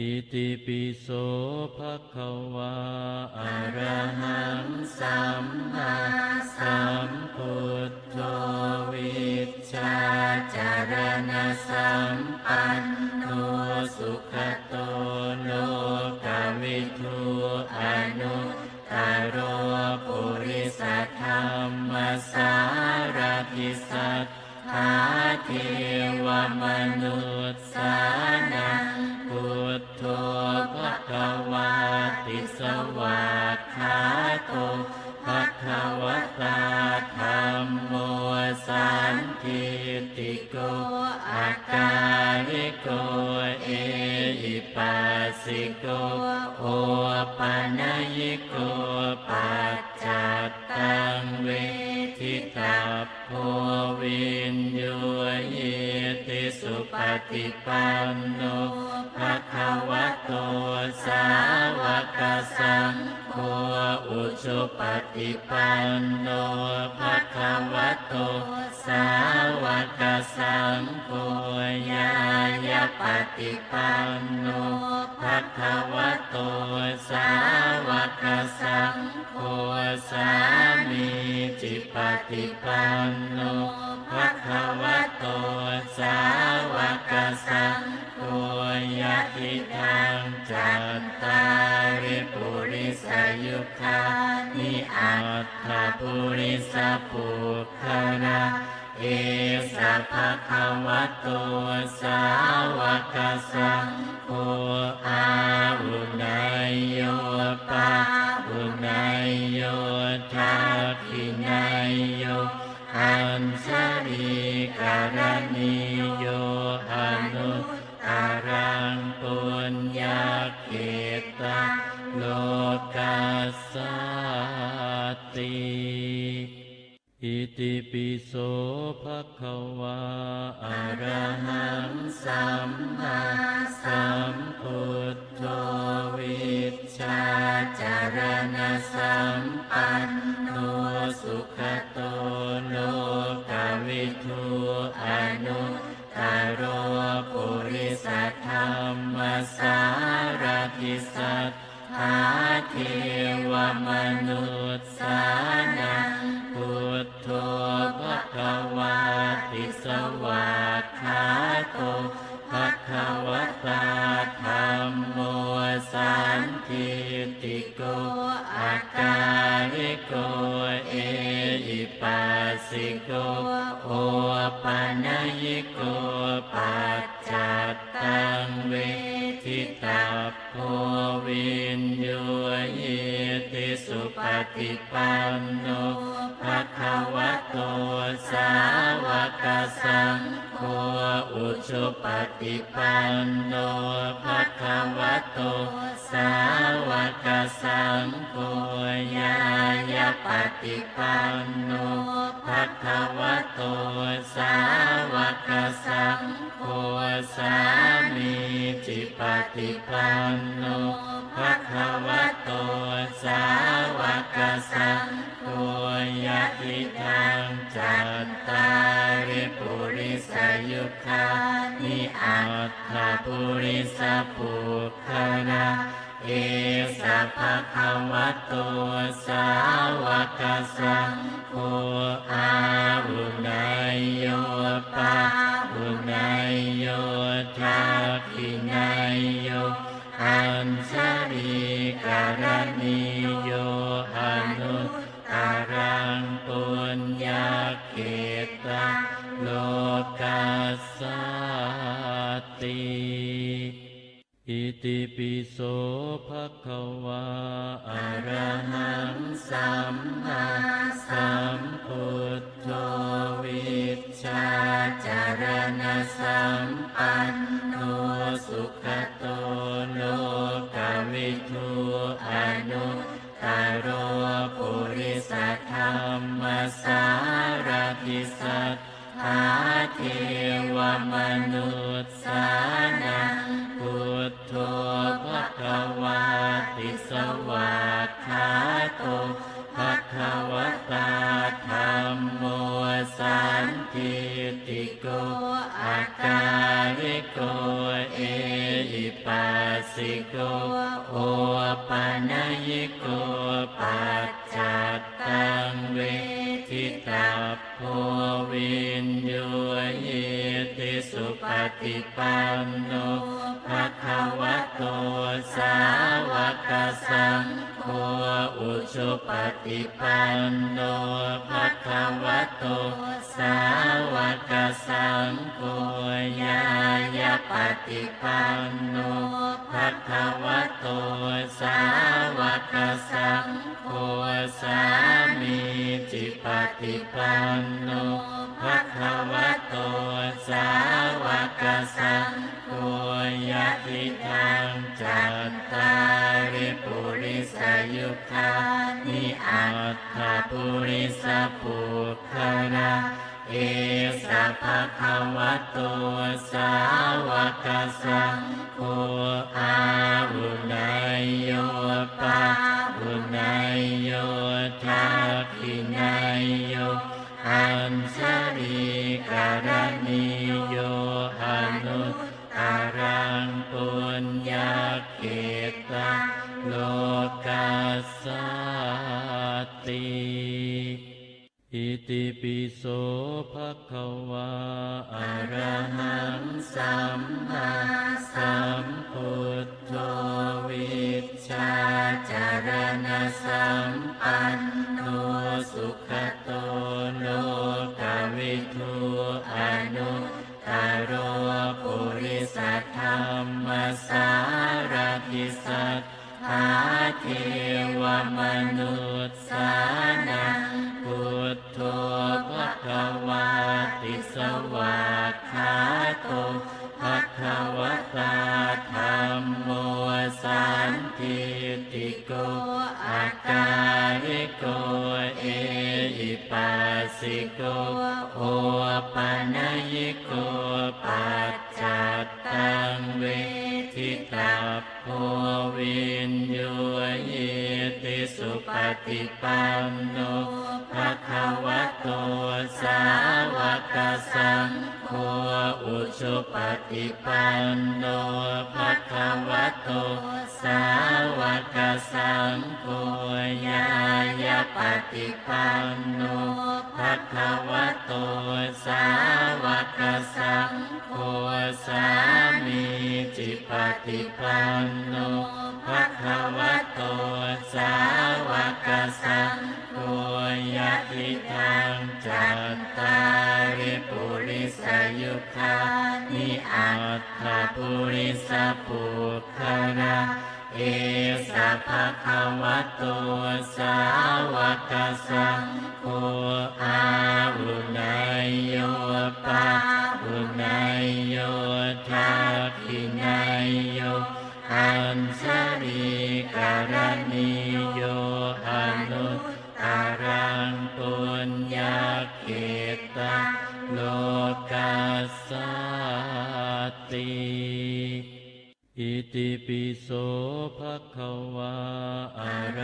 อิติปิโสภะคะวาอะระหังสัมมาสัมพุทโธวิชชาจารณสัมปันโนสุขโตโลกวิทูอนุตโรปุริสธรรมสารติสัทธาเทวมนุษย์สาน ฏิปันโนภะคะวะโต สาวกสังโฆญาญาปฏิปันโนภะคะวะโต สาวกสังโฆสามีจิปฏิปันโนภะคะวะโต สาวกสังโฆ ยะติทางจัตตาริปุริสยุคานิอัตถปุริสปุคระเอสะภะคะวะโตสาวกสังโฆอา ติปิโสภะคะวาอะระหังสัมมาสัมพุทโธวิชชาจารณสัมปันโนสุขโตโลกวิทูอนุตตโรปุริสธรรมสารติสัทธาเทวมนุษ สิโกโอปัญญิโกปัจจัตตังเวทิตาโพวินโยเยติสุปฏิปันโนภะคะวะโตสาวกสังโฆอุชุปฏิปันโนภะคะวะโตสาวกสังโฆญาญาปฏิปันโน วโตสาวกสังโฆสามีจิปฏิปันโนภะคะวะโตสาวกสังโฆยะติทางจัตตาริปุริสยุคานิอัตถปุริสปุคระ เอสะภะคะวะโตสาวกสังโฆอาหุนายโยปาหุนายโยทักขินายโยอัญชลีการณิโยอนุตารังปุญญาเกตาโลกัสสติ อิติปิโสภะคะวาอะระหังสัมมาสัมพุทโธวิชชาจารณสัมปันโนสุขโตโลกวิทูอนุตโรปุริสธรรมสารติสัทธาเทวมนุษย์สา ปฏิปันโนภะคะวะโตสาวกสังโฆสามีจิปฏิปันโนภะคะวะโตสาวกสังโฆยะทิทางจัตตาริปุริสยุคานิอัตถปุริสปุคารา เอสะภะคะวะโตสาวกสังโฆอาวุนายโยปาวุนายโยทักขินายโยอัญช อิติปิโสภะคะวาอะระหังสัมมาสัมพุทโธวิชชาจารณสัมปันโนสุขโตโลกวิทูอนุตโรปุริสธรรมสารติสัทธาเทวมนุษย์สานั ภะคะวาติสวากขาโตภะคะวะตาธรรมโมสันติติโกอาการิโกเอหิปัสสิโกโอปัญญิโกปัต สุปฏิปันโนภะคะวะโตสาวกสังโฆอุชุปฏิปันโนภะคะวะโตสาวกสังโฆญาญาปฏิปันโนภะคะวะโตสาวกสังโฆสามีจิปฏิปันโน ภะคะวะโตสาวกสังโฆยะทิทางจัตตาริปุริสยุคานิอัตถปุริสปุคาราเอสะภะคะวะโตสาวกสังโฆอาหุนายโยปาหุนายโยทักขินา อันสรีการณิโยอนุตารังปุญญาเกตาโลกัสสติอิติปิโสภะคะวาอะระ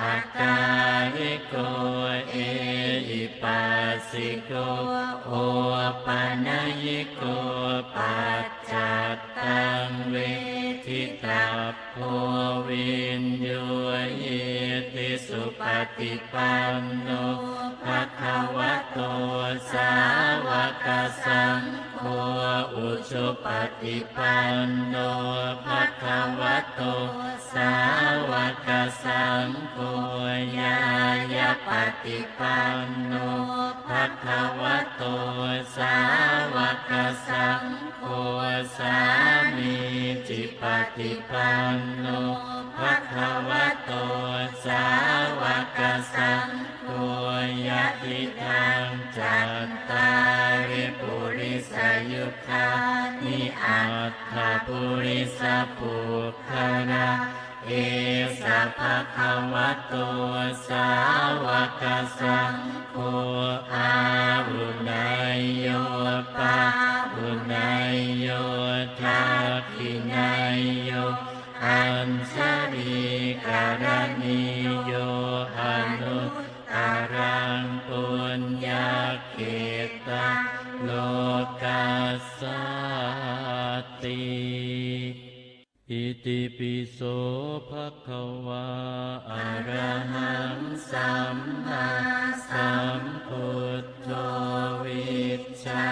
อาการิโกเอหิปัสสิโกโอปัญญิโกปัจจัตตังเวทิตาโพวินโยเยติสุปฏิปันโนภะคะวะโตสาวกสัง โฆอุชุปฏิปันโนภะคะวะโต สาวกสังโฆญาญาปฏิปันโนภะคะวะโต สาวกสังโฆสามีจิปฏิปันโน ปุริสปุคาเอสะภะคะวะโตสาวกสังโฆอาอุนายโยปาอุนายโยทักขินายโยอัญชลีการณิโยอนุตตรังปุญญาเขตาโลกัสสติ อิติปิโสภะคะวาอะระหังสัมมาสัมพุทโธวิชชา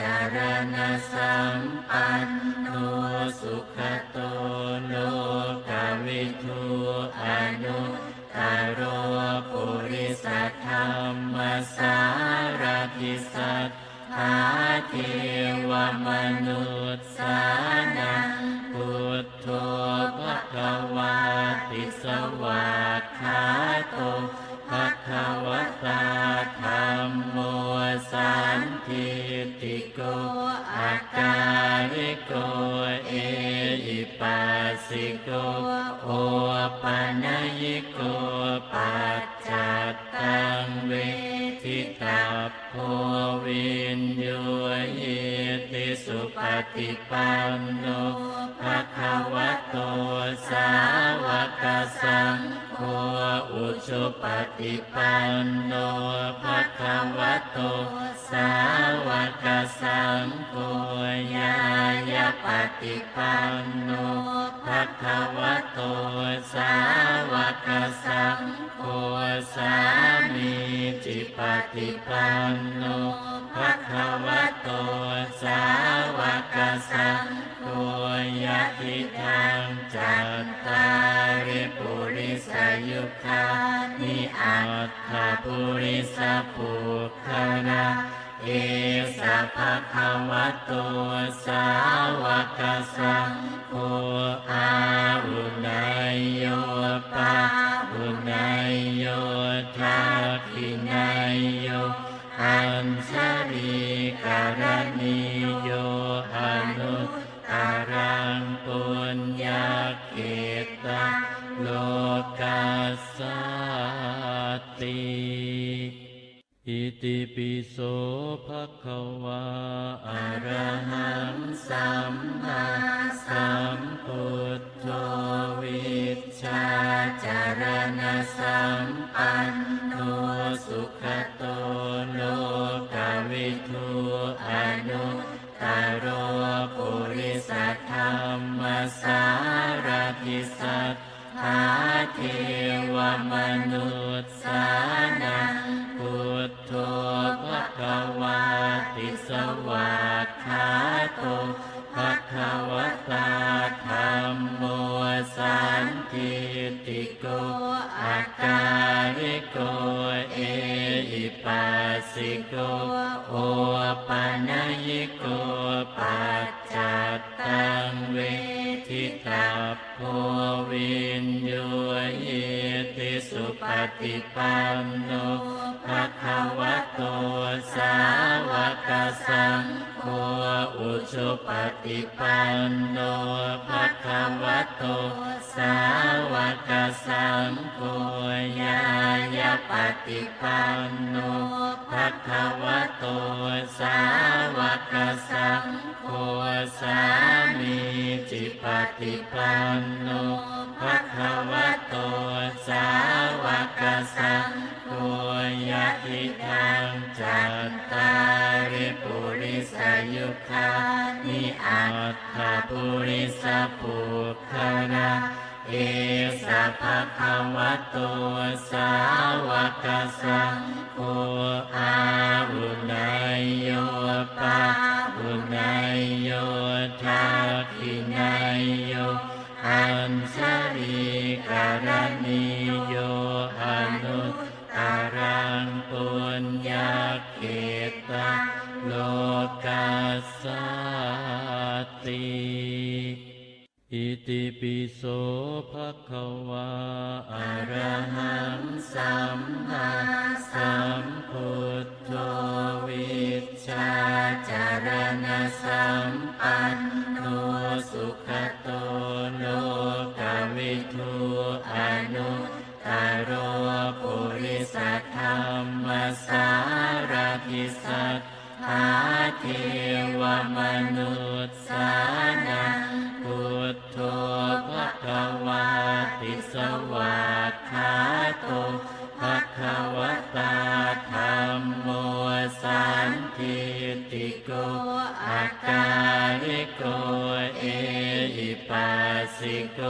จารณสัมปันโนสุขโตโลกวิทูอนุตโรปุริสธรรมสารติสัทธาเทวมนุษย์สา โกเอหิปัสสิโกโอปัญญิโกปัจจัตตังเวทิตาโพวินโยเยติสุปฏิปันโนภะคะวะโตสา สังโฆอุชุปฏิปันโนภะคะวะโต สาวกสังโฆญาญาปฏิปันโนภะคะวะโต สาวกสังโฆสามีจิปฏิปันโน ภะคะวะโตสาวกสังโฆยะทิทังจัตตาริปุริสยุคานิอัตถปุริสปุคาเอสะภะคะวะโตสาวกสังโฆอาอุนโยปา ติปิโสภะคะวาอะระหังสัมมาสัมพุทโธวิชาจารณสัมปันโนสุขโตโลกวิทูอนุตโรปุริสธรรมสารติสัทธาเทวมนุ สิโกโอปัญญิโกปัจจัตตังเวทิตาโพวินโยเยติสุปฏิปันโนภะคะวะโตสาวกสังฆ อุชุปฏิปันโนภะคะวะโต สาวกสังโฆญาญาปฏิปันโนภะคะวะโต สาวกสังโฆสามีจิปฏิปันโนภะคะ นิอัตถปุริสปุคาเอสะภะคะวะโตสาวกสังโฆอาอุนายโยปาอุนายโยทักขินายโยอัญชลีการณิโยอนุตตรังปุญญาเขตาโล ติปิโสภะคะวาอะระหังสัมมาสัมพุทโธวิชชาจารณสัมปันโนสุขโตโลกวิทูอนุตโรปุริสัทธรรมสารพิสัทธาเทวมนุษ ติสวาคาโตภควตาธรรมโมสันทิติโกอาการิโกเอหิปัสสิโก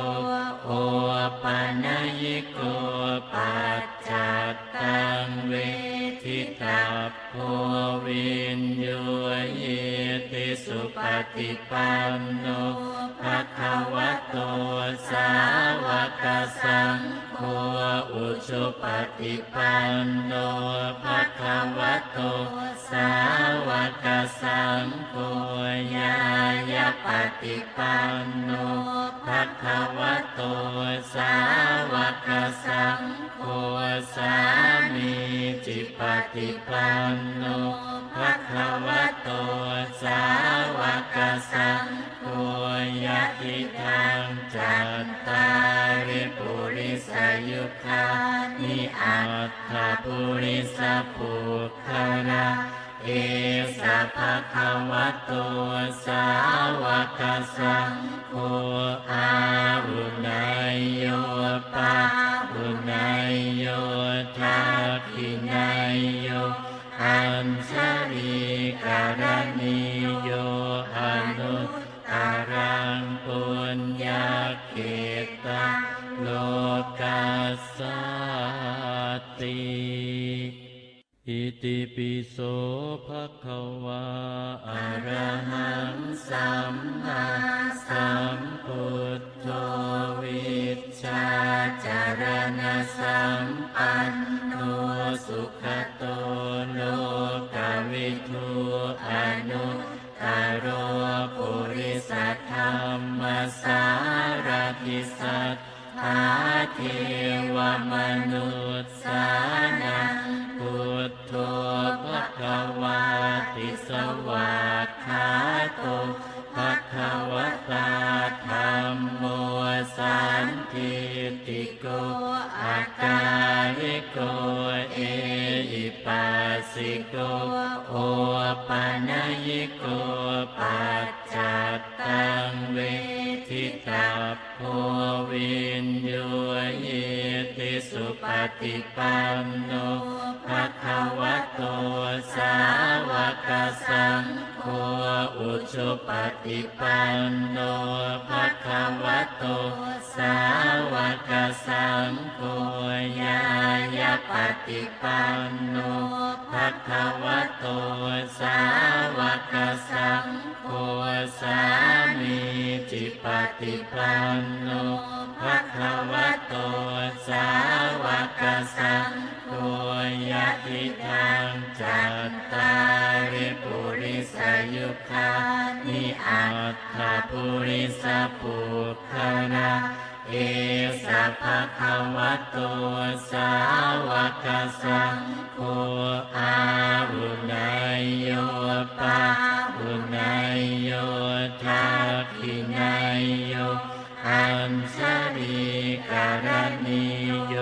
ฏิปันโนภะคะวะโต สาวกสังโฆญาญาปฏิปันโนภะคะวะโต สาวกสังโฆสามีจิปฏิปันโนภะคะวะโต สาวกสังโฆยะติทางจัตตาริปุร ยุคานิอัตถปุริสปุคระเอสะภะคะวะโตสาวกสังโฆอาวุณ วิทูอนุตโรปุริสธรรมสารทิสัทธาเทวมนุษย์สานังพุทโธภะคะวาติสวากขาโตภะคะวตาธรรมโมสันทิติโกอาการิโกเอหิปัสสิโก โอปัญญิโกปัจจัตตังเวทิตาโพวินโยเยติสุปฏิปันโน ภะคะวะโตสาวกสังโฆอุชุปฏิปันโนภะคะวะโตสาวกสังโฆญาญาปฏิปันโนภะคะวะโตสาวกสังโฆสามีจิปฏิปันโน ภะคะวะโตสาวกสังโฆยะติทางจัตตาริปุริสยุคานิอัตถปุริสปุคระเอสะภะคะวะโตสาวกสังโฆอาหุนายโยปะหุนายโยทัการณีโย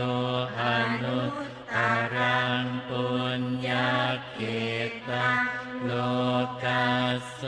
อนุตตรังปุญญาเกตาโลกัสส